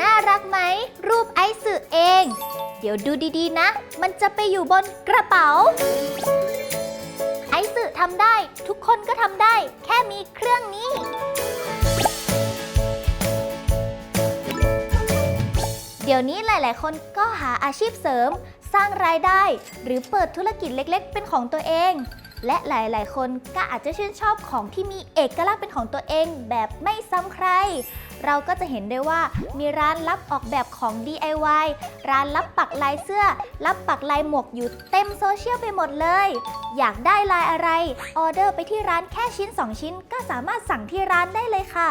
น่ารักไหม รูปไอซ์สื่อเอง เดี๋ยวดูดีๆนะ มันจะไปอยู่บนกระเป๋า ไอซ์สื่อทำได้ ทุกคนก็ทำได้ แค่มีเครื่องนี้ เดี๋ยวนี้หลาย ๆ คนก็หาอาชีพเสริม สร้างรายได้ หรือเปิดธุรกิจเล็ก ๆ เป็นของตัวเอง และหลายๆ คนก็อาจจะชื่นชอบของที่มีเอกลักษณ์เป็นของตัวเองแบบไม่ซ้ำใคร เราก็จะเห็นได้ว่ามีร้านรับออกแบบของ DIY ร้านรับปักลายเสื้อ รับปักลายหมวกอยู่เต็มโซเชียลไปหมดเลย อยากได้ลายอะไร ออเดอร์ไปที่ร้านแค่ชิ้น 2 ชิ้น ก็สามารถสั่งที่ร้านได้เลยค่ะ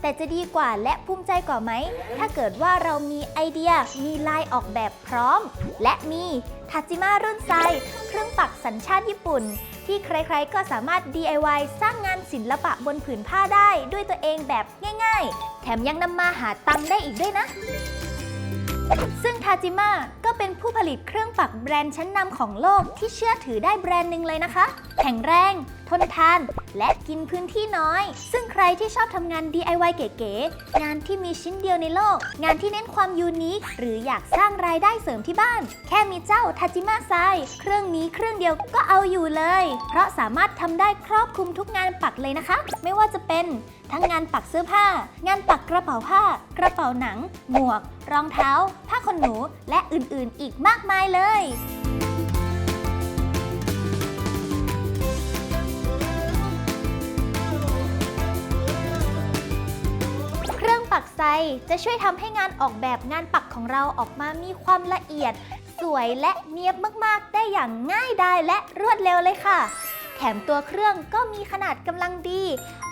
แต่จะดีกว่าและภูมิใจกว่าไหม ถ้าเกิดว่าเรามีไอเดีย มีลายออกแบบพร้อม และมีทาจิม a รุ่นไซเครื่องปักสัญชาติญี่ปุ่น ที่ใครๆ ก็สามารถ DIY สร้างงานศิลปะบนผืนผ้าได้ด้วยตัวเองแบบง่ายๆ แถมยังนำมาหาตังค์ได้อีกด้วยนะ ซึ่งทาจิมาก็เป็นผู้ผลิตเครื่องปักแบรนด์ชั้นนำของโลกที่เชื่อถือได้แบรนด์หนึ่งเลยนะคะ แข็งแรง ทนทาน และกินพื้นที่น้อย ซึ่งใครที่ชอบทำงาน DIY เก๋ๆ งานที่มีชิ้นเดียวในโลก งานที่เน้นความยูนิค หรืออยากสร้างรายได้เสริมที่บ้าน แค่มีเจ้าทาจิม a ไซเครื่องนี้เครื่องเดียวก็เอาอยู่เลย เพราะสามารถทำได้ครอบคลุมทุกงานปักเลยนะคะ ไม่ว่าจะเป็นทั้งงานปักเสื้อผ้า งานปักกระเป๋าผ้า กระเป๋าหนัง หมวก รองเท้า ผ้าขนหนู และอื่นๆ อีกมากมายเลย ปักไซจะช่วยทำให้งานออกแบบงานปักของเราออกมามีความละเอียด สวยและเนียบมากๆ ได้อย่างง่ายดายและรวดเร็วเลยค่ะ แถมตัวเครื่องก็มีขนาดกำลังดี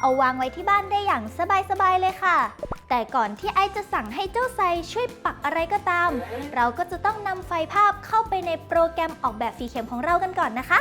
เอาวางไว้ที่บ้านได้อย่างสบายๆเลยค่ะ แต่ก่อนที่ไอจะสั่งให้เจ้าไซช่วยปักอะไรก็ตาม เราก็จะต้องนำไฟภาพเข้าไปในโปรแกรมออกแบบฝีเข็มของเรากันก่อนนะคะ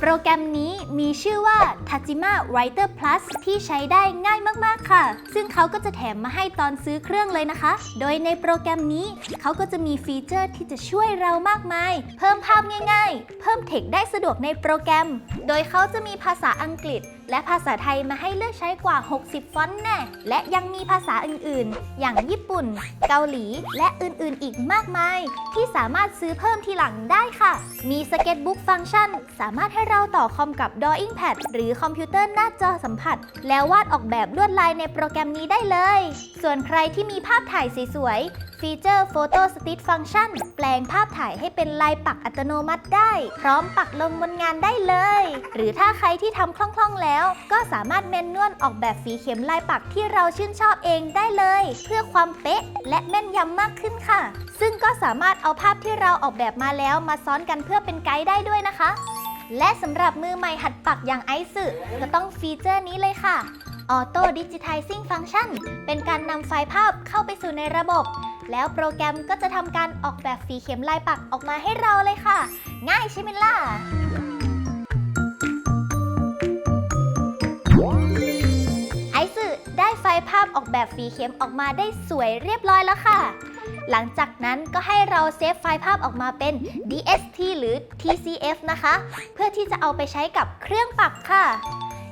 โปรแกรมนี้มีชื่อว่า Tajima Writer Plus ที่ใช้ได้ง่ายมาก ๆ ค่ะ ซึ่งเขาก็จะแถมมาให้ตอนซื้อเครื่องเลยนะคะ โดยในโปรแกรมนี้เขาก็จะมีฟีเจอร์ที่จะช่วยเรามากมาย เพิ่มภาพง่าย ๆ เพิ่มเทคได้สะดวกในโปรแกรม โดยเขาจะมีภาษาอังกฤษและภาษาไทยมาให้เลือกใช้กว่า 60 ฟอนต์แน่ และยังมีภาษาอื่นๆ อย่างญี่ปุ่น เกาหลี และอื่นๆ อีกมากมาย ที่สามารถซื้อเพิ่มทีหลังได้ค่ะ มีสเก็ตบุ๊กฟังก์ชัน สามารถให้เราต่อคอมกับ Drawing Pad หรือคอมพิวเตอร์หน้าจอสัมผัส แล้ววาดออกแบบลวดลายในโปรแกรมนี้ได้เลย ส่วนใครที่มีภาพถ่ายสวยๆ ฟีเจอร์ Photo Stitch Function แปลงภาพถ่ายให้เป็นลายปักอัตโนมัติได้ พร้อมปักลงบนงานได้เลย หรือถ้าใครที่ทำคล่องๆแล้ว ก็สามารถแมนนวลออกแบบฝีเข็มลายปักที่เราชื่นชอบเองได้เลย เพื่อความเป๊ะและแม่นยำมากขึ้นค่ะ ซึ่งก็สามารถเอาภาพที่เราออกแบบมาแล้วมาซ้อนกันเพื่อเป็นไกด์ได้ด้วยนะคะ และสำหรับมือใหม่หัดปักอย่างไอซ์ก็ต้องฟีเจอร์นี้เลยค่ะ Auto Digitizing Function เป็นการนำไฟล์ภาพเข้าไปสู่ในระบบ แล้วโปรแกรมก็จะทำการออกแบบฝีเข็มลายปักออกมาให้เราเลยค่ะ ง่ายใช่ไหมล่ะไอซ์ได้ไฟล์ภาพออกแบบฝีเข็มออกมาได้สวยเรียบร้อยแล้วค่ะ หลังจากนั้นก็ให้เราเซฟไฟล์ภาพออกมาเป็น DST หรือ TCF นะคะ เพื่อที่จะเอาไปใช้กับเครื่องปักค่ะ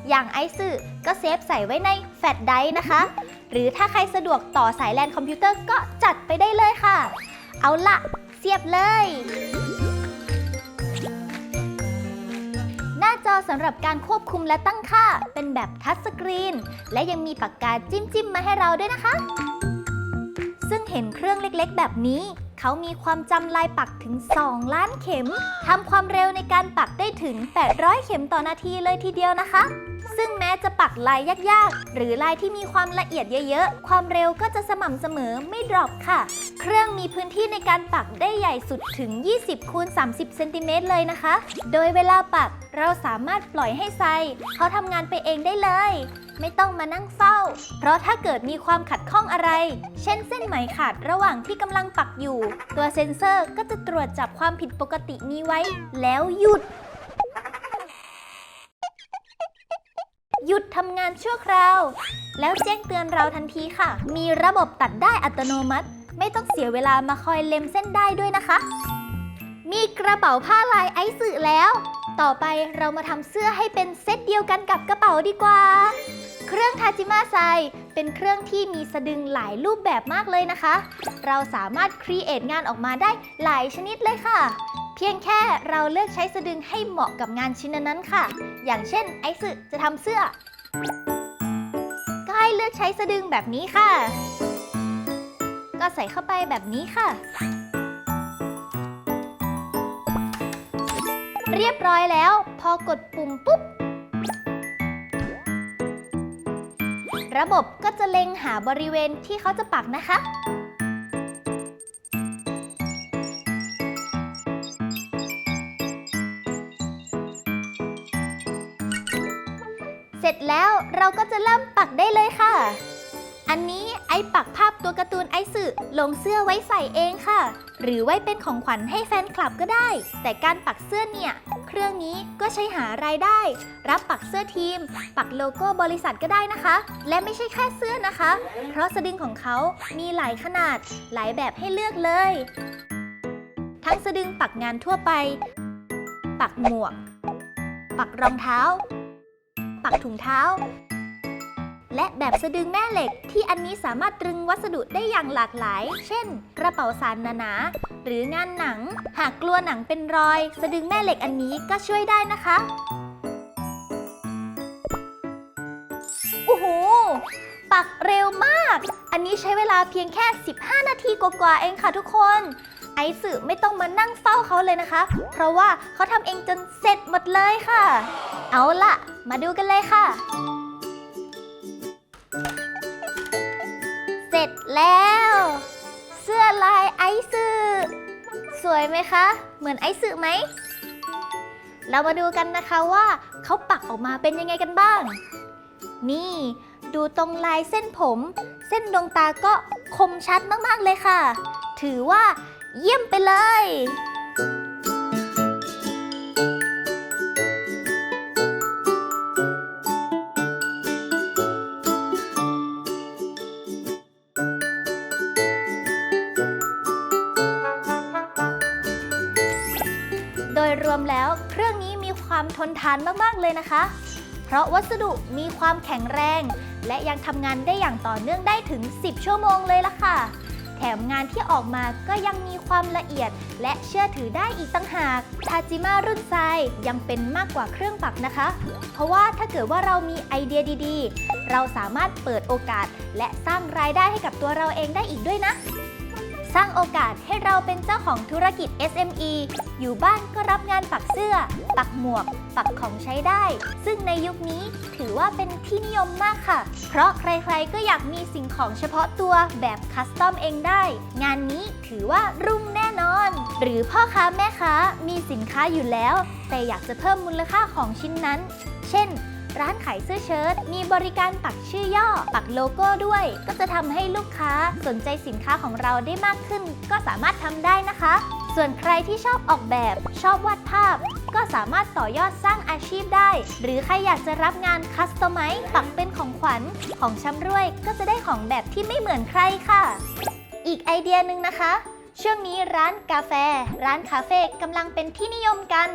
อย่างไอซ์ก็เซฟใส่ไว้ในแฟลชไดรฟ์นะคะ หรือถ้าใครสะดวกต่อสายแลนคอมพิวเตอร์ก็จัดไปได้เลยค่ะ เอาละเสียบเลย หน้าจอสำหรับการควบคุมและตั้งค่า เป็นแบบทัชสกรีน และยังมีปากกาจิ้มจิ้มมาให้เราด้วยนะคะ ซึ่งเห็นเครื่องเล็กๆ แบบนี้เขามีความจำลายปักถึง 2 ล้านเข็ม ทำความเร็วในการปักได้ถึง 800 เข็มต่อนาทีเลยทีเดียวนะคะ ซึ่งแม้จะปักลายยากๆ หรือลายที่มีความละเอียดเยอะๆ ความเร็วก็จะสม่ำเสมอไม่ดรอปค่ะ เครื่องมีพื้นที่ในการปักได้ใหญ่สุดถึง 20คูณ30เซนติเมตรเลยนะคะ โดยเวลาปักเราสามารถปล่อยให้ไซเขาทำงานไปเองได้เลย ไม่ต้องมานั่งเฝ้า เพราะถ้าเกิดมีความขัดข้องอะไร เช่นเส้นไหมขาดระหว่างที่กำลังปักอยู่ ตัวเซ็นเซอร์ก็จะตรวจจับความผิดปกตินี้ไว้ แล้วหยุด ยุดทำงานชั่วคราว แล้วแจ้งเตือนเราทันทีค่ะ มีระบบตัดได้อัตโนมัติ ไม่ต้องเสียเวลามาคอยเล็มเส้นได้ด้วยนะคะ มีกระเป๋าผ้าลายไอซ์แล้ว ต่อไปเรามาทำเสื้อให้เป็นเซตเดียวกันกับกระเป๋าดีกว่า เครื่องทาจิมาไซเป็นเครื่องที่มีสะดึงหลายรูปแบบมากเลยนะคะ เราสามารถครีเอทงานออกมาได้หลายชนิดเลยค่ะ พียงแค่เราเลือกใช้สะดึงให้เหมาะกับงานชิ้นนั้นๆค่ะ อย่างเช่น ไอซ์จะทำเสื้อ ก็ให้เลือกใช้สะดึงแบบนี้ค่ะ ก็ใส่เข้าไปแบบนี้ค่ะ เรียบร้อยแล้ว พอกดปุ่มปุ๊บ ระบบก็จะเล็งหาบริเวณที่เขาจะปักนะคะ เสร็จแล้วเราก็จะเริ่มปักได้เลยค่ะ อันนี้ไอปักภาพตัวการ์ตูนไอสึลงเสื้อไว้ใส่เองค่ะ หรือไว้เป็นของขวัญให้แฟนคลับก็ได้ แต่การปักเสื้อเนี่ย เครื่องนี้ก็ใช้หารายได้ รับปักเสื้อทีม ปักโลโก้บริษัทก็ได้นะคะ และไม่ใช่แค่เสื้อนะคะ เพราะสะดึงของเขามีหลายขนาด หลายแบบให้เลือกเลย ทั้งสะดึงปักงานทั่วไป ปักหมวก ปักรองเท้า ปักถุงเท้า และแบบสะดึงแม่เหล็กที่อันนี้สามารถตรึงวัสดุได้อย่างหลากหลาย เช่น กระเป๋าสารหนาๆหรืองานหนัง หากกลัวหนังเป็นรอย สะดึงแม่เหล็กอันนี้ก็ช่วยได้นะคะโอ้โหปักเร็วมาก อันนี้ใช้เวลาเพียงแค่ 15 นาทีกว่าๆเองค่ะทุกคน ไอซ์ไม่ต้องมานั่งเฝ้าเขาเลยนะคะ เพราะว่าเขาทำเองจนเสร็จหมดเลยค่ะ เอาล่ะ มาดูกันเลยค่ะ เสร็จแล้ว เสื้อลายไอซ์สวยไหมคะ เหมือนไอซ์ไหม เรามาดูกันนะคะว่าเขาปักออกมาเป็นยังไงกันบ้าง นี่ ดูตรงลายเส้นผม เส้นดวงตาก็คมชัดมาก ๆ เลยค่ะ ถือว่าเยี่ยมไปเลย ความทนทานมากๆเลยนะคะ เพราะวัสดุมีความแข็งแรง และยังทำงานได้อย่างต่อเนื่องได้ถึง 10 ชั่วโมงเลยล่ะค่ะ แถมงานที่ออกมาก็ยังมีความละเอียด และเชื่อถือได้อีกต่างหากทาจิมารุ่นไซยังเป็นมากกว่าเครื่องปักนะคะ เพราะว่าถ้าเกิดว่าเรามีไอเดียดีๆ เราสามารถเปิดโอกาส และสร้างรายได้ให้กับตัวเราเองได้อีกด้วยนะ สร้างโอกาสให้เราเป็นเจ้าของธุรกิจ SME อยู่บ้านก็รับงานปักเสื้อ ปักหมวก ปักของใช้ได้ ซึ่งในยุคนี้ถือว่าเป็นที่นิยมมากค่ะ เพราะใครๆก็อยากมีสิ่งของเฉพาะตัวแบบคัสตอมเองได้ งานนี้ถือว่ารุ่งแน่นอน หรือพ่อค้าแม่ค้ามีสินค้าอยู่แล้ว แต่อยากจะเพิ่มมูลค่าของชิ้นนั้น เช่น ร้านขายเสื้อเชิ้ตมีบริการปักชื่อย่อ ปักโลโก้ด้วย ก็จะทำให้ลูกค้าสนใจสินค้าของเราได้มากขึ้น ก็สามารถทำได้นะคะ ส่วนใครที่ชอบออกแบบ ชอบวาดภาพ ก็สามารถต่อยอดสร้างอาชีพได้ หรือใครอยากจะรับงานคัสตอมไมซ์ปักเป็นของขวัญของชำร่วย ก็จะได้ของแบบที่ไม่เหมือนใครค่ะ อีกไอเดียหนึ่งนะคะ ช่วงนี้ร้านกาแฟ ร้านคาเฟ่กำลังเป็นที่นิยมกัน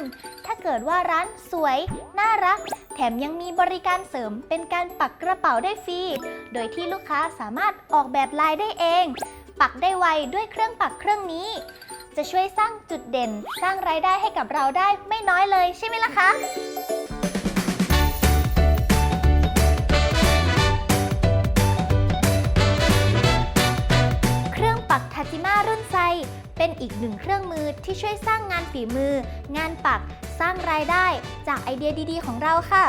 ถ้าเกิดว่าร้านสวย น่ารัก แถมยังมีบริการเสริมเป็นการปักกระเป๋าได้ฟรี โดยที่ลูกค้าสามารถออกแบบลายได้เอง ปักได้ไวด้วยเครื่องปักเครื่องนี้ จะช่วยสร้างจุดเด่น สร้างรายได้ให้กับเราได้ไม่น้อยเลยใช่ไหมล่ะคะ เป็นอีกหนึ่งเครื่องมือที่ช่วยสร้างงานฝีมือ งานปัก สร้างรายได้จากไอเดียดีๆ ของเราค่ะ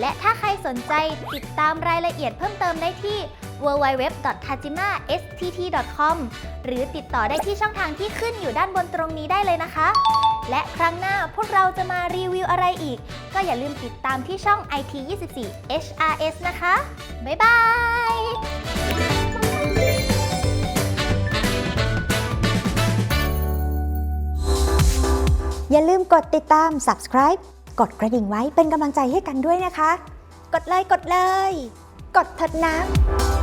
และถ้าใครสนใจติดตามรายละเอียดเพิ่มเติมได้ที่ www.tajima.stt.com หรือติดต่อได้ที่ช่องทางที่ขึ้นอยู่ด้านบนตรงนี้ได้เลยนะคะ และครั้งหน้าพวกเราจะมารีวิวอะไรอีก ก็อย่าลืมติดตามที่ช่อง IT24 HRS นะคะ บ๊ายบาย อย่าลืมกดติดตาม subscribe กดกระดิ่งไว้เป็นกำลังใจให้กันด้วยนะคะ กดเลยกดเลย กดเถิดน้ำ